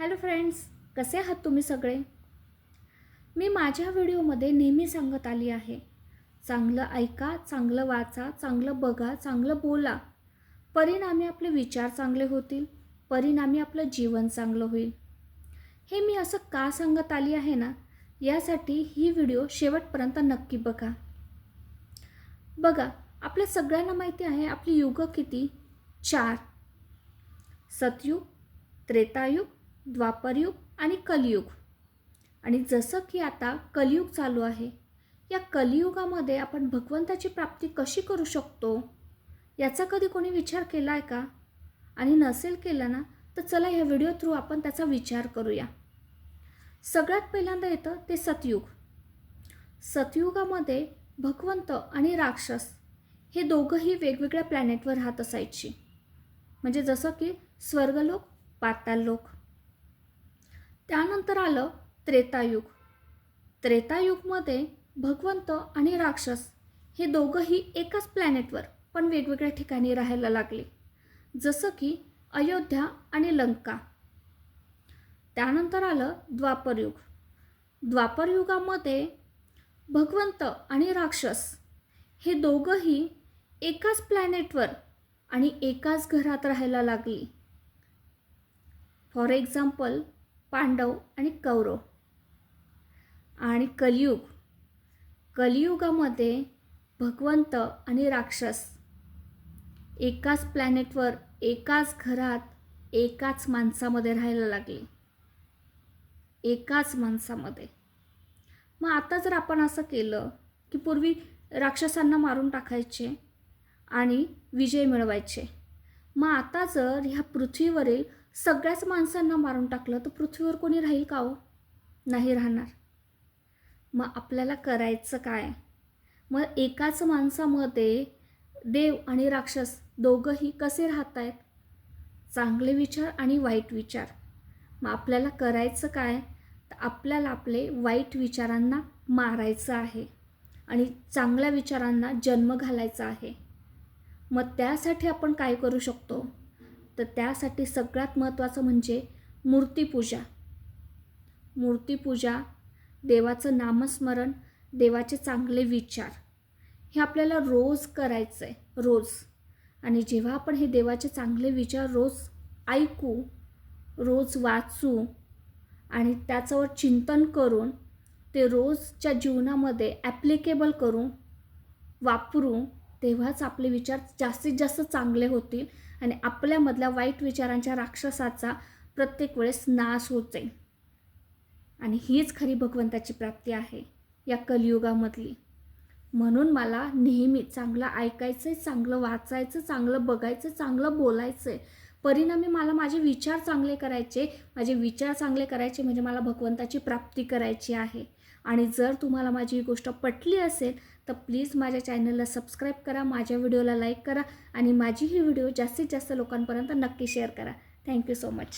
Hello friends कसे आहात तुम्ही सगळे? मी माझ्या व्हिडिओमध्ये नेहमी सांगत आली आहे. चांगलं ऐका चांगलं वाचा चांगलं बघा चांगलं बोला. परिणामी आपले विचार चांगले होतील परिणामी आपलं जीवन चांगलं होईल. हे मी असं का सांगत आली आहे ना यासाठी ही व्हिडिओ शेवटपर्यंत नक्की बघा. बघा आपल्या सगळ्यांना माहिती आहे आपली युग किती? चार. सतयुग त्रेतायुग द्वापरयुग आणि कलियुग. आणि जसं की आता कलियुग चालू आहे या कलियुगामध्ये आपण भगवंताची प्राप्ती कशी करू शकतो? याचा कधी कोणी विचार केला आहे का? आणि नसेल केला ना तर चला ह्या व्हिडिओ थ्रू आपण त्याचा विचार करूया. सगळ्यात पहिल्यांदा येतं ते सतयुग. सतयुगामध्ये भगवंत आणि राक्षस हे दोघंही वेगवेगळ्या प्लॅनेटवर राहत असायची. म्हणजे जसं की स्वर्गलोक पाताल लोक त्यानंतर आलं त्रेतायुग. त्रेतायुगमध्ये भगवंत आणि राक्षस हे दोघंही एकाच प्लॅनेटवर पण वेगवेगळ्या ठिकाणी राहायला लागले. जसं की अयोध्या आणि लंका. त्यानंतर आलं द्वापरयुग. द्वापरयुगामध्ये भगवंत आणि राक्षस हे दोघंही एकाच प्लॅनेटवर आणि एकाच घरात राहायला लागली. फॉर एक्झाम्पल पांडव आणि कौरव. आणि कलियुग. कलियुगामध्ये भगवंत आणि राक्षस. एकाच प्लॅनेटवर एकाच घरात एकाच माणसामध्ये राहायला लागले. एकाच माणसामध्ये. मग आता जर आपण असं केलं की पूर्वी राक्षसांना मारून टाकायचे आणि विजय मिळवायचे. मग आता जर ह्या पृथ्वीवरील सगळ्याच माणसांना मारून टाकलं तर पृथ्वीवर कोणी राहील का हो? नाही राहणार. मग आपल्याला करायचं काय? मग एकाच माणसामध्ये देव आणि राक्षस दोघंही कसे राहत आहेत चांगले विचार आणि वाईट विचार. मग आपल्याला करायचं काय? तर आपल्याला आपले वाईट विचारांना मारायचं आहे आणि चांगल्या विचारांना जन्म घालायचा आहे. मग त्यासाठी आपण काय करू शकतो? तर त्यासाठी सगळ्यात महत्त्वाचं म्हणजे मूर्तीपूजा. मूर्तीपूजा देवाचं नामस्मरण देवाचे चांगले विचार. हे आपल्याला रोज करायचं आहे रोज. आणि जेव्हा आपण हे देवाचे चांगले विचार रोज ऐकू रोज वाचू आणि त्याच्यावर चिंतन करून ते रोजच्या जीवनामध्ये ॲप्लिकेबल करू वापरू तेव्हाच आपले विचार जास्तीत जास्त चांगले होतील आणि आपल्यामधल्या वाईट विचारांच्या राक्षसाचा प्रत्येक वेळेस नाश होत जाईल. आणि हीच खरी भगवंताची प्राप्ती आहे या कलियुगामधली. म्हणून मला नेहमी चांगलं ऐकायचं आहे चांगलं वाचायचं चांगलं बघायचं चांगलं बोलायचं आहे परिणामी मला माझे विचार चांगले करायचे माझे विचार चांगले करायचे म्हणजे मला भगवंताची प्राप्ती करायची आहे. आणि जर तुम्हाला माझी ही गोष्ट पटली असेल तर प्लीज माझ्या चॅनलला सबस्क्राईब करा माझ्या व्हिडिओला लाईक करा आणि माझी ही व्हिडिओ जास्तीत जास्त लोकांपर्यंत नक्की शेअर करा. Thank you so much.